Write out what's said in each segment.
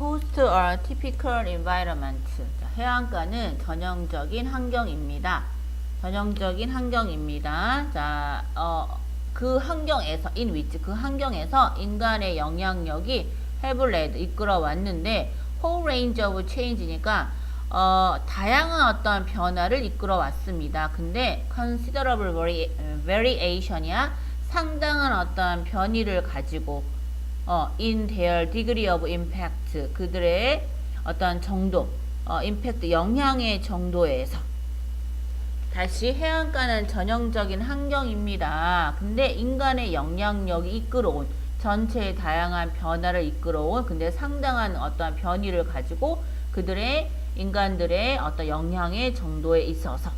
coast are typical environment. 자, 해안가는 전형적인 환경입니다. 전형적인 환경입니다. 자, 어, 그 환경에서 in which 그 환경에서 인간의 영향력이 have led 이끌어 왔는데 whole range of change니까 어, 다양한 어떤 변화를 이끌어 왔습니다. 근데 considerable vari- variation이야 상당한 어떤 변이를 가지고 어, in their degree of impact 그들의 어떤 정도 어, impact 영향의 정도에서 다시 해안가는 전형적인 환경입니다. 근데 인간의 영향력이 이끌어온 전체의 다양한 변화를 이끌어온 근데 상당한 어떤 변이를 가지고 그들의 인간들의 어떤 영향의 정도에 있어서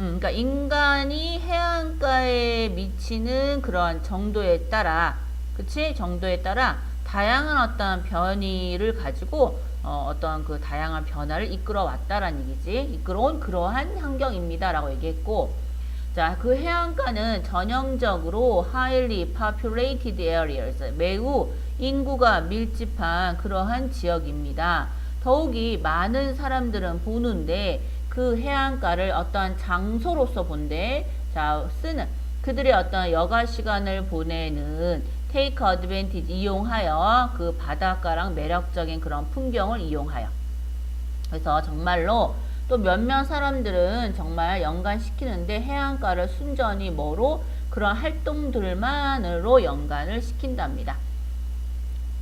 음, 그러니까 인간이 해안가에 미치는 그런 정도에 따라 그치 정도에 따라 다양한 어떤 변이를 가지고 어, 어떤 그 다양한 변화를 이끌어 왔다라는 얘기지 이끌어온 그러한 환경입니다라고 얘기했고 자, 그 해안가는 전형적으로 highly populated areas, 매우 인구가 밀집한 그러한 지역입니다. 더욱이 많은 사람들은 보는데 그 해안가를 어떤 장소로서 본대. 자, 쓰는 그들의 어떤 여가 시간을 보내는 take advantage 이용하여 그 바닷가랑 매력적인 그런 풍경을 이용하여. 그래서 정말로 또 몇몇 사람들은 정말 연관시키는데 해안가를 순전히 뭐로 그런 활동들만으로 연관을 시킨답니다.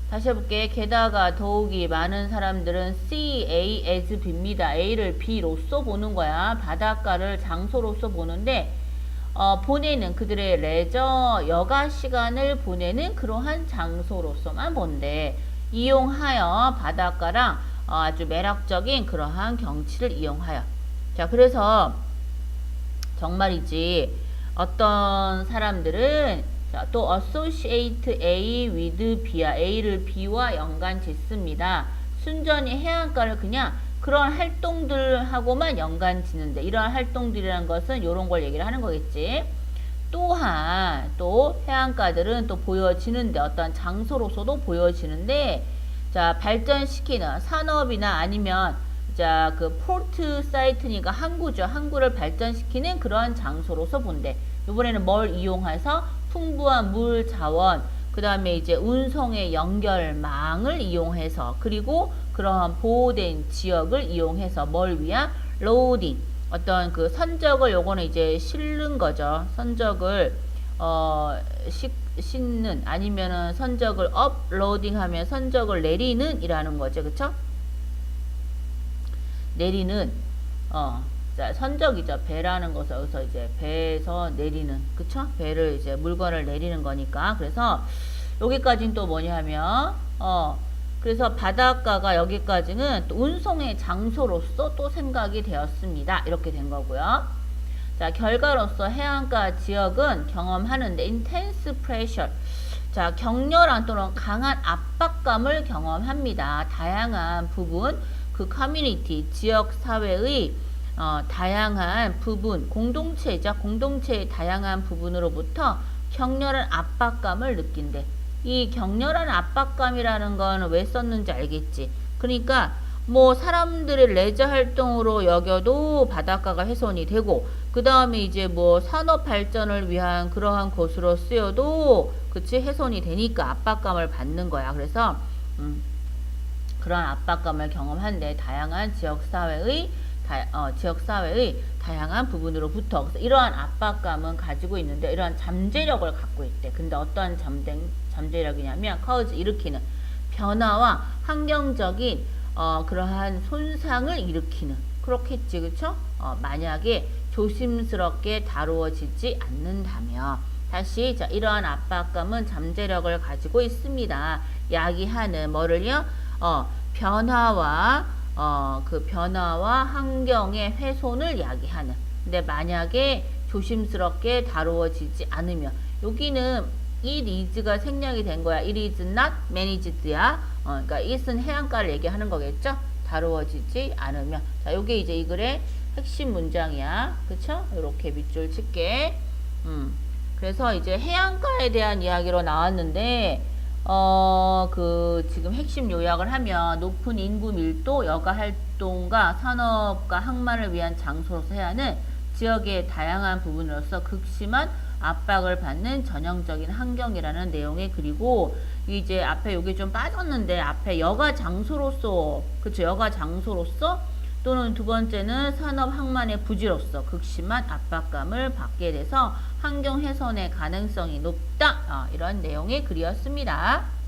다시 해볼게. 게다가 더욱이 많은 사람들은 C, A as B입니다. A를 B로서 보는 거야. 바닷가를 장소로서 보는데 어, 보내는 그들의 레저 여가 시간을 보내는 그러한 장소로서만 본대. 이용하여 바닷가랑 어, 아주 매력적인 그러한 경치를 이용하여. 자, 그래서 정말이지 어떤 사람들은 자, 또 associate A with B야. A를 B와 연관 짓습니다. 순전히 해안가를 그냥 그런 활동들하고만 연관 짓는데 이러한 활동들이라는 것은 이런 걸 얘기를 하는 거겠지. 또한 또 해안가들은 또 보여지는데 어떤 장소로서도 보여지는데 자 발전시키는 산업이나 아니면 자그 포트 사이트니까 항구죠 항구를 발전시키는 그러한 장소로서 본대 이번에는 뭘 이용해서 풍부한 물 자원 그 다음에 이제 운송의 연결망을 이용해서 그리고 그러한 보호된 지역을 이용해서 뭘 위한? 로딩. 어떤 그 선적을 요거는 이제 실는 거죠. 선적을 어 식, 싣는 아니면은 선적을 업로딩하면 선적을 내리는 이라는 거죠. 그쵸? 내리는 어 자, 선적이죠. 배라는 것을 여기서 이제 배에서 내리는, 그쵸? 배를 이제 물건을 내리는 거니까. 그래서 여기까지는 또 뭐냐면, 어, 그래서 바닷가가 여기까지는 또 운송의 장소로서 또 생각이 되었습니다. 이렇게 된 거고요. 자, 결과로서 해안가 지역은 경험하는데 intense pressure. 자, 격렬한 또는 강한 압박감을 경험합니다. 다양한 부분, 그 커뮤니티, 지역 사회의 어, 다양한 부분, 공동체죠. 공동체의 다양한 부분으로부터 격렬한 압박감을 느낀대. 이 격렬한 압박감이라는 건 왜 썼는지 알겠지? 그러니까 뭐 사람들의 레저 활동으로 여겨도 바닷가가 훼손이 되고 그 다음에 이제 뭐 산업 발전을 위한 그러한 곳으로 쓰여도 그치 훼손이 되니까 압박감을 받는 거야. 그래서 음, 그런 압박감을 경험한데 다양한 지역 사회의 다, 어, 지역 사회의 다양한 부분으로부터 이러한 압박감은 가지고 있는데 이러한 잠재력을 갖고 있대. 근데 어떠한 잠재, 잠재력이냐면 cause 일으키는 변화와 환경적인 어, 그러한 손상을 일으키는 그렇겠지 그쵸? 어, 만약에 조심스럽게 다루어지지 않는다면 다시 자, 이러한 압박감은 잠재력을 가지고 있습니다. 야기하는 뭐를요? 어, 변화와 어, 그 변화와 환경의 훼손을 야기하는. 근데 만약에 조심스럽게 다루어지지 않으면 여기는 it is가 생략이 된 거야. it is not managed야. 어, 그러니까 it은 해안가를 얘기하는 거겠죠? 다루어지지 않으면. 자, 요게 이제 이 글의 핵심 문장이야. 그쵸? 이렇게 밑줄 칠게. 음. 그래서 이제 해안가에 대한 이야기로 나왔는데 어, 그, 지금 핵심 요약을 하면 높은 인구 밀도, 여가 활동과 산업과 항만을 위한 장소로서 해야 하는 지역의 다양한 부분으로서 극심한 압박을 받는 전형적인 환경이라는 내용에 그리고 이제 앞에 여기 좀 빠졌는데 앞에 여가 장소로서 그쵸 여가 장소로서 또는 두 번째는 산업 항만의 부지로서 극심한 압박감을 받게 돼서 환경 훼손의 가능성이 높다 아, 이런 내용의 글이었습니다.